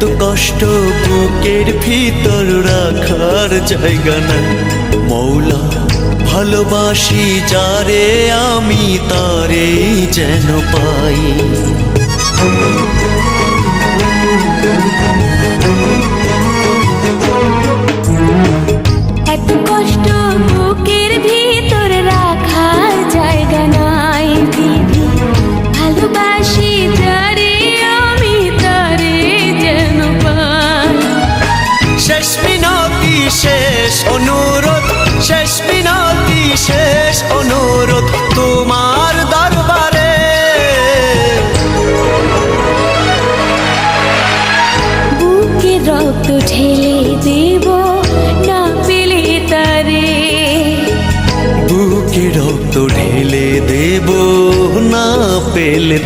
এত কষ্ট বুকের ভিতর রাখার জায়গা না মৌলা ভালোবাসি যারে আমি তারে যেন পাই। অনুরোধ শেষ মিনতি শেষ অনুরোধ তোমার দরবারে। বুকে রক্ত ঢেলে দেব না পেলে তারে। বুকে রক্ত ঢেলে দেব না পেলে